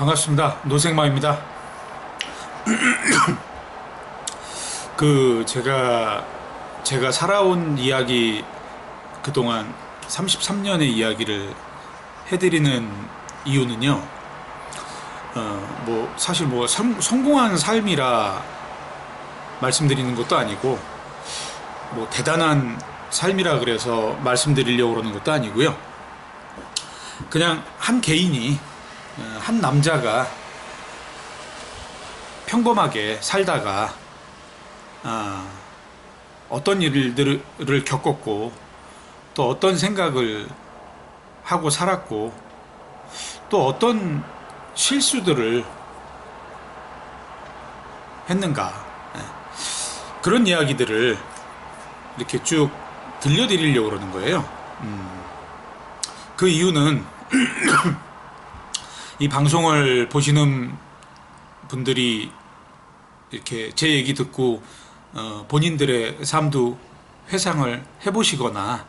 반갑습니다. 노생마입니다. 그 제가 제가 살아온 이야기 그동안 33년의 이야기를 해드리는 이유는요. 어, 뭐 사실 뭐 성, 성공한 삶이라 말씀드리는 것도 아니고 뭐 대단한 삶이라 그래서 말씀드리려고 그러는 것도 아니고요. 그냥 한 개인이 어, 한 남자가 평범하게 살다가 아, 어떤 일들을 겪었고 또 어떤 생각을 하고 살았고 또 어떤 실수들을 했는가 예. 그런 이야기들을 이렇게 쭉 들려드리려고 그러는 거예요. 음, 그 이유는 이 방송을 보시는 분들이 이렇게 제 얘기 듣고 어, 본인들의 삶도 회상을 해보시거나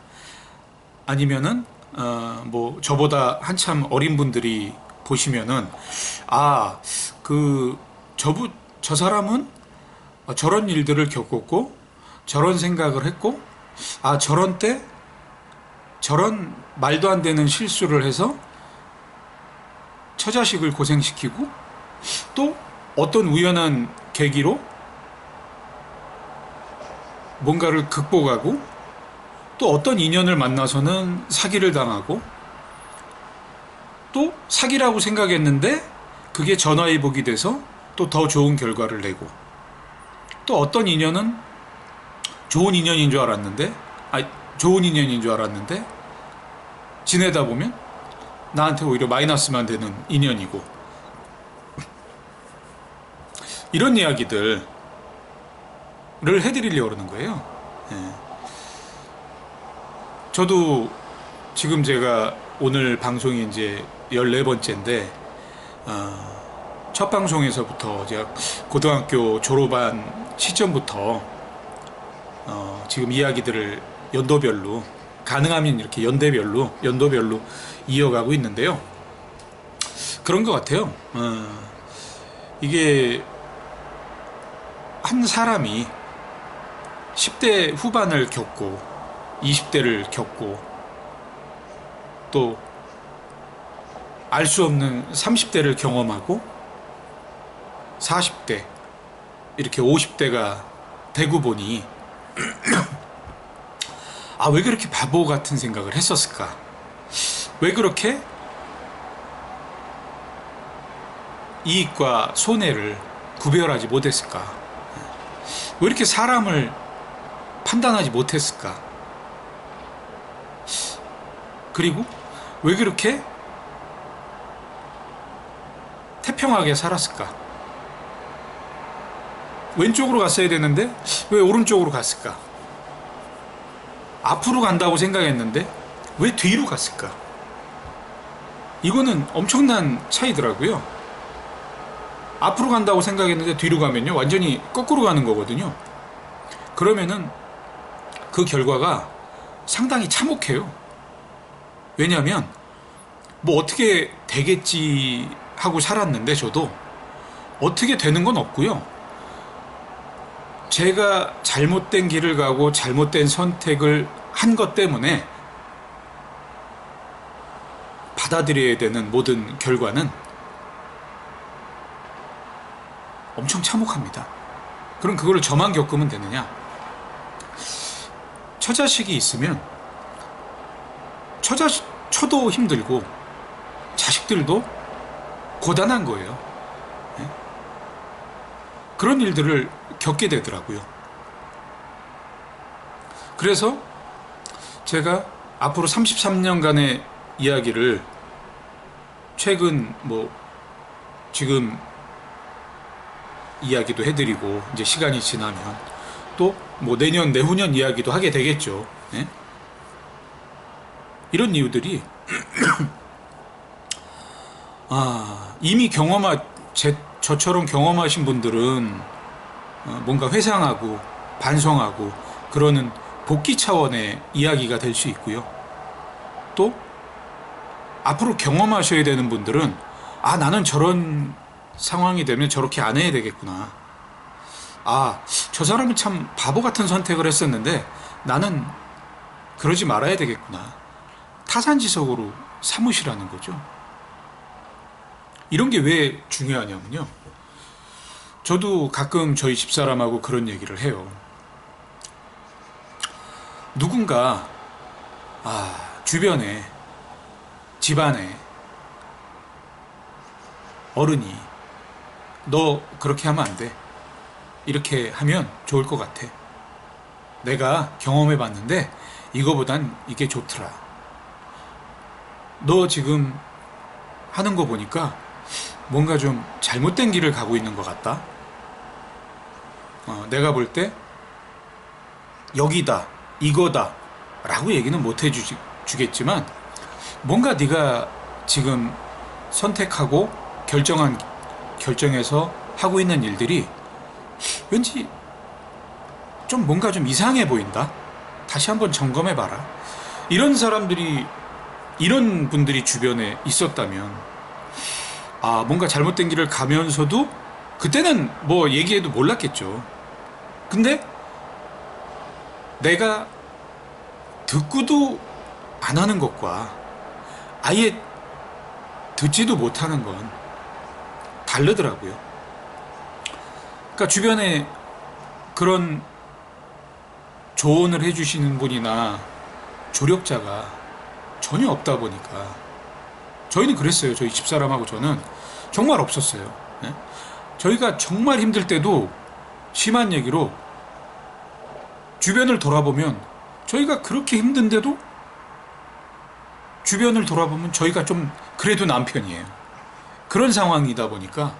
아니면은 어, 뭐 저보다 한참 어린 분들이 보시면은 아 그 저부 저 사람은 저런 일들을 겪었고 저런 생각을 했고 아 저런 때 저런 말도 안 되는 실수를 해서 처자식을 고생시키고 또 어떤 우연한 계기로 뭔가를 극복하고 또 어떤 인연을 만나서는 사기를 당하고 또 사기라고 생각했는데 그게 전화위복이 돼서 또 더 좋은 결과를 내고 또 어떤 인연은 좋은 인연인 줄 알았는데 아 좋은 인연인 줄 알았는데 지내다 보면 나한테 오히려 마이너스만 되는 인연이고 이런 이야기들을 해드리려고 그러는 거예요. 예. 저도 지금 제가 오늘 방송이 이제 14번째인데, 어, 첫 방송에서부터 제가 고등학교 졸업한 시점부터 어, 지금 이야기들을 연도별로 가능하면 이렇게 연대별로 연도별로 이어가고 있는데요. 그런 것 같아요. 어, 이게 한 사람이 10대 후반을 겪고 20대를 겪고 또 알 수 없는 30대를 경험하고 40대 이렇게 50대가 되고 보니 아 왜 그렇게 바보 같은 생각을 했었을까? 왜 그렇게 이익과 손해를 구별하지 못했을까? 왜 이렇게 사람을 판단하지 못했을까? 그리고 왜 그렇게 태평하게 살았을까? 왼쪽으로 갔어야 되는데 왜 오른쪽으로 갔을까? 앞으로 간다고 생각했는데 왜 뒤로 갔을까? 이거는 엄청난 차이더라고요. 앞으로 간다고 생각했는데 뒤로 가면요. 완전히 거꾸로 가는 거거든요. 그러면은 그 결과가 상당히 참혹해요. 왜냐하면 뭐 어떻게 되겠지 하고 살았는데 저도 어떻게 되는 건 없고요. 제가 잘못된 길을 가고 잘못된 선택을 한 것 때문에 받아들여야 되는 모든 결과는 엄청 참혹합니다. 그럼 그거를 저만 겪으면 되느냐? 처자식이 있으면 처자 처도 힘들고 자식들도 고단한 거예요. 예? 그런 일들을 겪게 되더라고요. 그래서 제가 앞으로 33년간의 이야기를 최근 뭐 지금 이야기도 해드리고 이제 시간이 지나면 또 뭐 내년 내후년 이야기도 하게 되겠죠. 예? 이런 이유들이 아 이미 경험하 제, 저처럼 경험하신 분들은 어, 뭔가 회상하고 반성하고 그러는 복귀 차원의 이야기가 될 수 있고요. 또 앞으로 경험하셔야 되는 분들은 아, 나는 저런 상황이 되면 저렇게 안 해야 되겠구나. 아, 저 사람은 참 바보 같은 선택을 했었는데 나는 그러지 말아야 되겠구나. 타산지석으로 삼으시라는 거죠. 이런 게 왜 중요하냐면요. 저도 가끔 저희 집사람하고 그런 얘기를 해요. 누군가, 아, 주변에, 집안에, 어른이, 너 그렇게 하면 안 돼. 이렇게 하면 좋을 것 같아. 내가 경험해 봤는데, 이거보단 이게 좋더라. 너 지금 하는 거 보니까 뭔가 좀 잘못된 길을 가고 있는 것 같다. 어, 내가 볼 때 여기다, 이거다 라고 얘기는 못 해주겠지만 뭔가 네가 지금 선택하고 결정한 결정해서 하고 있는 일들이 왠지 좀 뭔가 좀 이상해 보인다. 다시 한번 점검해 봐라. 이런 사람들이 이런 분들이 주변에 있었다면 아 뭔가 잘못된 길을 가면서도 그때는 뭐 얘기해도 몰랐겠죠. 근데 내가 듣고도 안 하는 것과 아예 듣지도 못하는 건 다르더라고요. 그러니까 주변에 그런 조언을 해주시는 분이나 조력자가 전혀 없다 보니까 저희는 그랬어요. 저희 집사람하고 저는 정말 없었어요. 네? 저희가 정말 힘들 때도 심한 얘기로 주변을 돌아보면 저희가 그렇게 힘든데도 주변을 돌아보면 저희가 좀 그래도 남편이에요. 그런 상황이다 보니까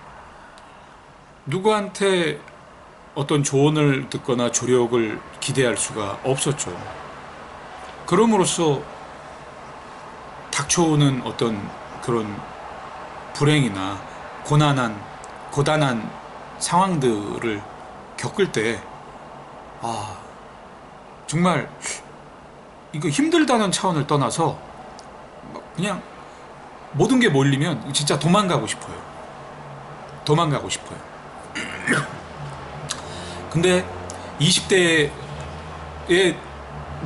누구한테 어떤 조언을 듣거나 조력을 기대할 수가 없었죠. 그럼으로써 닥쳐오는 어떤 그런 불행이나 고난한 고단한 상황들을 겪을 때 아, 정말 이거 힘들다는 차원을 떠나서 그냥 모든 게 몰리면 진짜 도망가고 싶어요. 도망가고 싶어요. 근데 20대에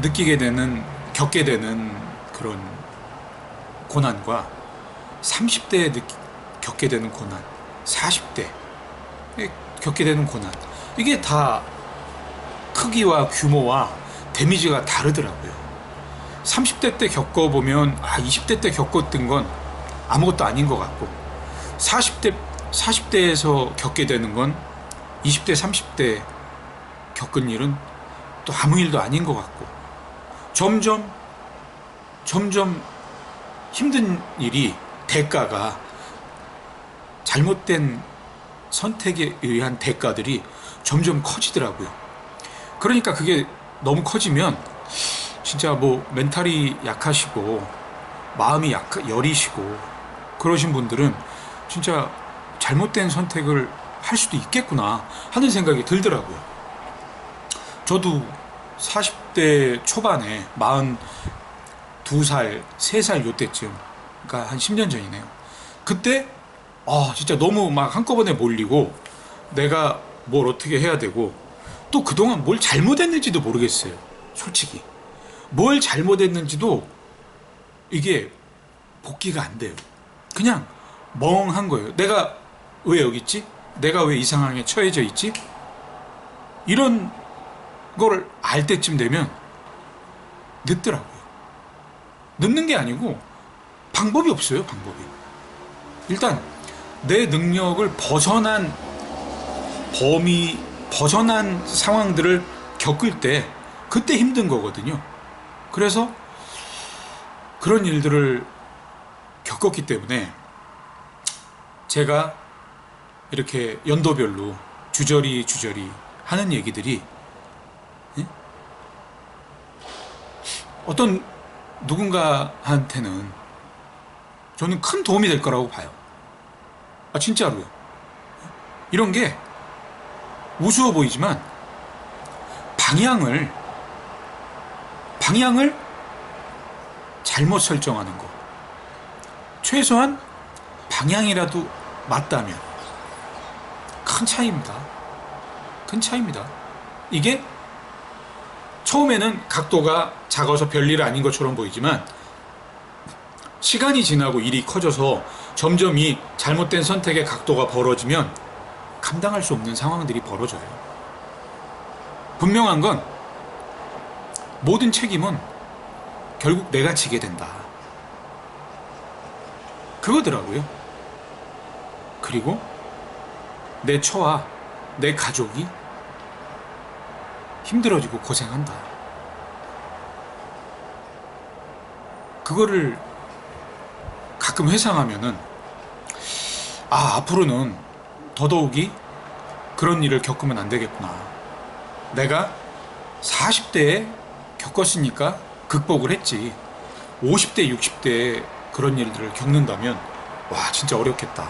느끼게 되는, 겪게 되는 그런 고난과 30대에 느끼, 겪게 되는 고난, 40대에 겪게 되는 고난, 이게 다 크기와 규모와 데미지가 다르더라고요. 30대 때 겪어보면, 아, 20대 때 겪었던 건 아무것도 아닌 것 같고, 40대, 40대에서 겪게 되는 건 20대, 30대 겪은 일은 또 아무 일도 아닌 것 같고, 점점, 점점 힘든 일이 대가가 잘못된 선택에 의한 대가들이 점점 커지더라고요. 그러니까 그게 너무 커지면 진짜 뭐 멘탈이 약하시고 마음이 약 여리시고 그러신 분들은 진짜 잘못된 선택을 할 수도 있겠구나 하는 생각이 들더라고요. 저도 40대 초반에 42살, 3살 요때쯤 그러니까 한 10년 전이네요. 그때 아 진짜 너무 막 한꺼번에 몰리고 내가 뭘 어떻게 해야 되고 또 그동안 뭘 잘못했는지도 모르겠어요. 솔직히 뭘 잘못했는지도 이게 복귀가 안 돼요. 그냥 멍한 거예요. 내가 왜 여기 있지? 내가 왜 이 상황에 처해져 있지? 이런 걸알 때쯤 되면 늦더라고요. 늦는 게 아니고 방법이 없어요, 방법이. 일단 내 능력을 벗어난 범위, 벗어난 상황들을 겪을 때 그때 힘든 거거든요. 그래서 그런 일들을 겪었기 때문에 제가 이렇게 연도별로 주저리 주저리 하는 얘기들이 예? 어떤 누군가한테는 저는 큰 도움이 될 거라고 봐요. 아, 진짜로요. 이런 게 우스워 보이지만 방향을, 방향을 잘못 설정하는 거. 최소한 방향이라도 맞다면 큰 차이입니다. 큰 차이입니다. 이게 처음에는 각도가 작아서 별일 아닌 것처럼 보이지만 시간이 지나고 일이 커져서 점점 이 잘못된 선택의 각도가 벌어지면 감당할 수 없는 상황들이 벌어져요. 분명한 건 모든 책임은 결국 내가 지게 된다. 그거더라고요. 그리고 내 처와 내 가족이 힘들어지고 고생한다. 그거를 가끔 회상하면은 아 앞으로는 더더욱이 그런 일을 겪으면 안 되겠구나. 내가 40대에 겪었으니까 극복을 했지. 50대, 60대에 그런 일들을 겪는다면 와 진짜 어렵겠다.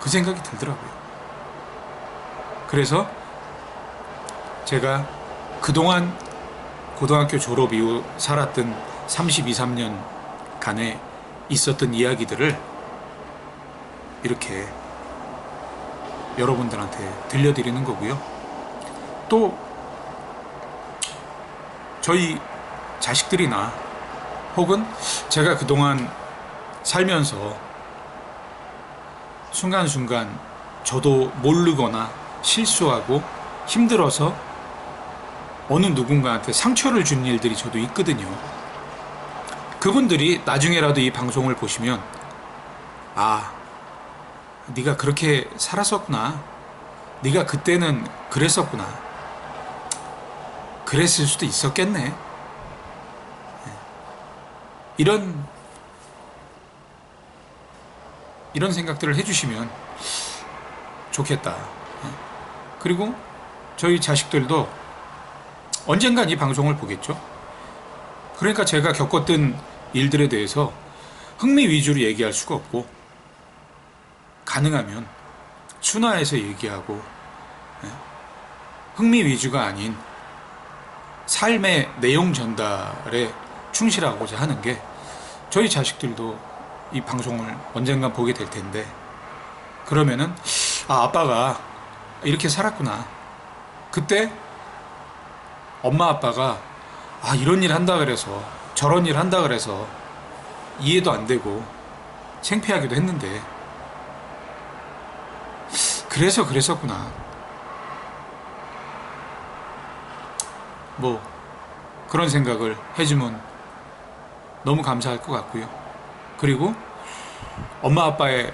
그 생각이 들더라고요. 그래서 제가 그동안 고등학교 졸업 이후 살았던 32, 3년 간에 있었던 이야기들을 이렇게 여러분들한테 들려드리는 거고요. 또 저희 자식들이나 혹은 제가 그동안 살면서 순간순간 저도 모르거나 실수하고 힘들어서 어느 누군가한테 상처를 준 일들이 저도 있거든요. 그분들이 나중에라도 이 방송을 보시면 아, 네가 그렇게 살았었구나. 네가 그때는 그랬었구나. 그랬을 수도 있었겠네. 이런 이런 생각들을 해주시면 좋겠다. 그리고 저희 자식들도 언젠간 이 방송을 보겠죠. 그러니까 제가 겪었던 일들에 대해서 흥미 위주로 얘기할 수가 없고 가능하면 순화해서 얘기하고 예, 흥미 위주가 아닌 삶의 내용 전달에 충실하고자 하는 게 저희 자식들도 이 방송을 언젠간 보게 될 텐데 그러면은 아 아빠가 이렇게 살았구나. 그때 엄마 아빠가 아 이런 일 한다 그래서 저런 일 한다 그래서 이해도 안 되고 창피하기도 했는데. 그래서 그랬었구나. 뭐 그런 생각을 해주면 너무 감사할 것 같고요. 그리고 엄마 아빠의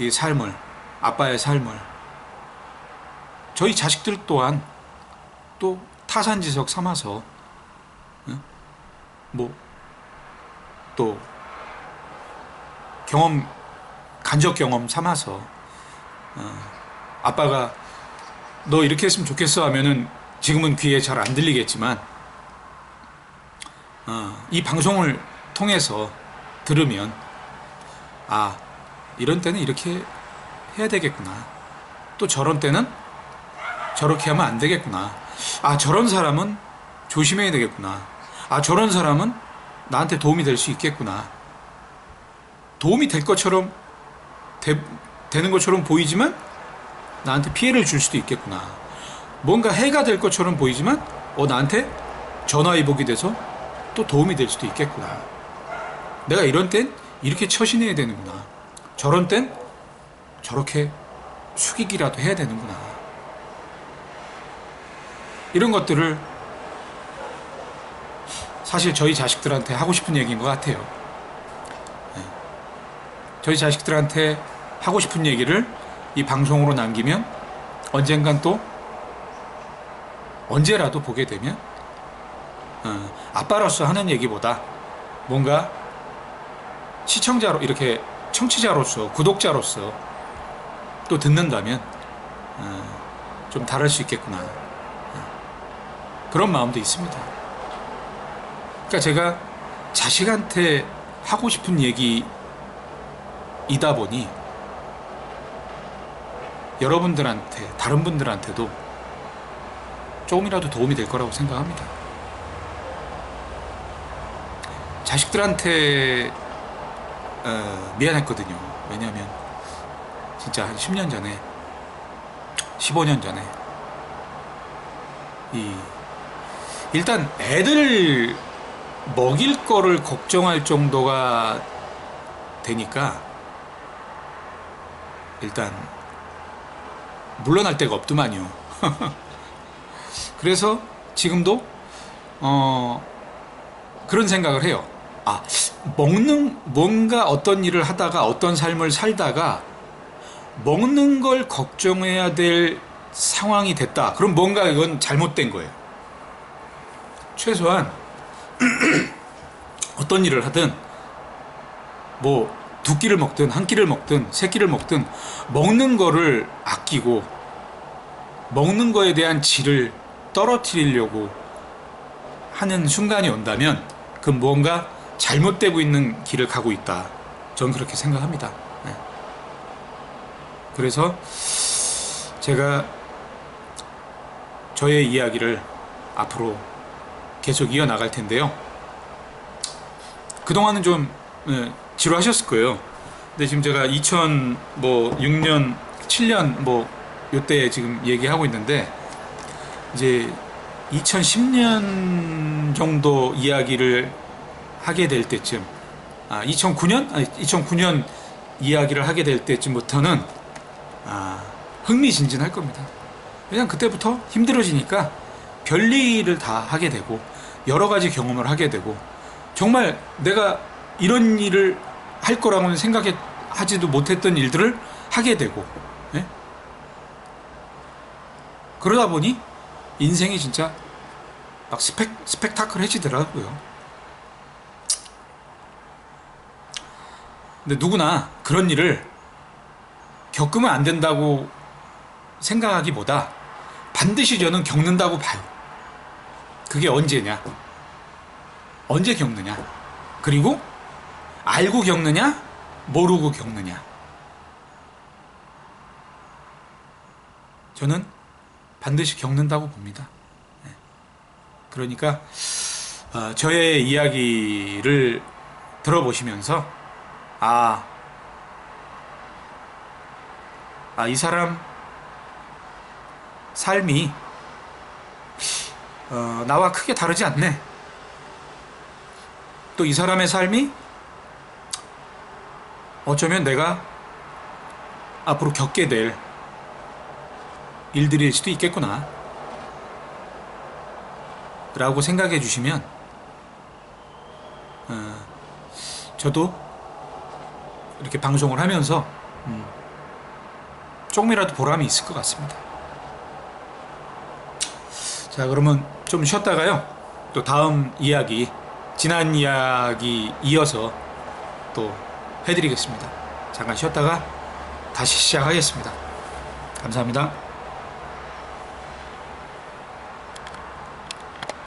이 삶을 아빠의 삶을 저희 자식들 또한 또 타산지석 삼아서 뭐 또 경험 간접 경험 삼아서 어, 아빠가 너 이렇게 했으면 좋겠어. 하면은 지금은 귀에 잘 안 들리겠지만 어, 이 방송을 통해서 들으면 아 이런 때는 이렇게 해야 되겠구나. 또 저런 때는 저렇게 하면 안 되겠구나. 아 저런 사람은 조심해야 되겠구나. 아 저런 사람은 나한테 도움이 될 수 있겠구나. 도움이 될 것처럼 되, 되는 것처럼 보이지만 나한테 피해를 줄 수도 있겠구나. 뭔가 해가 될 것처럼 보이지만 어 나한테 전화위복이 돼서 또 도움이 될 수도 있겠구나. 내가 이런 땐 이렇게 처신해야 되는구나. 저런 땐 저렇게 숙이기라도 해야 되는구나. 이런 것들을 사실 저희 자식들한테 하고 싶은 얘기인 것 같아요. 네. 저희 자식들한테 하고 싶은 얘기를 이 방송으로 남기면 언젠간 또 언제라도 보게 되면 어, 아빠로서 하는 얘기보다 뭔가 시청자로 이렇게 청취자로서 구독자로서 또 듣는다면 어, 좀 다를 수 있겠구나 어, 그런 마음도 있습니다. 그러니까 제가 자식한테 하고 싶은 얘기이다 보니 여러분들한테 다른 분들한테도 조금이라도 도움이 될 거라고 생각합니다. 자식들한테 어, 미안했거든요. 왜냐하면 진짜 한 10년 전에, 15년 전에 이 일단 애들 먹일 거를 걱정할 정도가 되니까 일단 물러날 데가 없더만요. 그래서 지금도 어 그런 생각을 해요. 아 먹는 뭔가 어떤 일을 하다가 어떤 삶을 살다가 먹는 걸 걱정해야 될 상황이 됐다. 그럼 뭔가 이건 잘못된 거예요. 최소한 어떤 일을 하든 뭐 두 끼를 먹든 한 끼를 먹든 세 끼를 먹든 먹는 거를 아끼고 먹는 거에 대한 질을 떨어뜨리려고 하는 순간이 온다면 그 뭔가 잘못되고 있는 길을 가고 있다. 저는 그렇게 생각합니다. 네. 그래서 제가 저의 이야기를 앞으로 계속 이어나갈 텐데요. 그동안은 좀 예, 지루하셨을 거예요. 근데 지금 제가 2006년, 7년 뭐 요때 지금 얘기하고 있는데 이제 2010년 정도 이야기를 하게 될 때쯤 아 2009년 아니 2009년 이야기를 하게 될 때쯤부터는 아 흥미진진할 겁니다. 왜냐면 그때부터 힘들어지니까 별일을 다 하게 되고 여러 가지 경험을 하게 되고 정말 내가 이런 일을 할 거라고는 생각해 하지도 못했던 일들을 하게 되고 예? 그러다 보니 인생이 진짜 막 스펙 스펙타클해지더라고요. 근데 누구나 그런 일을 겪으면 안 된다고 생각하기보다 반드시 저는 겪는다고 봐요. 그게 언제냐? 언제 겪느냐? 그리고 알고 겪느냐? 모르고 겪느냐? 저는 반드시 겪는다고 봅니다. 네. 그러니까 어, 저의 이야기를 들어보시면서 아, 아, 이 사람 삶이 어, 나와 크게 다르지 않네. 또 이 사람의 삶이 어쩌면 내가 앞으로 겪게 될 일들일 수도 있겠구나. 라고 생각해 주시면, 어, 저도 이렇게 방송을 하면서, 음, 조금이라도 보람이 있을 것 같습니다. 자, 그러면 좀 쉬었다가요. 또 다음 이야기, 지난 이야기 이어서 또 해드리겠습니다. 잠깐 쉬었다가 다시 시작하겠습니다. 감사합니다.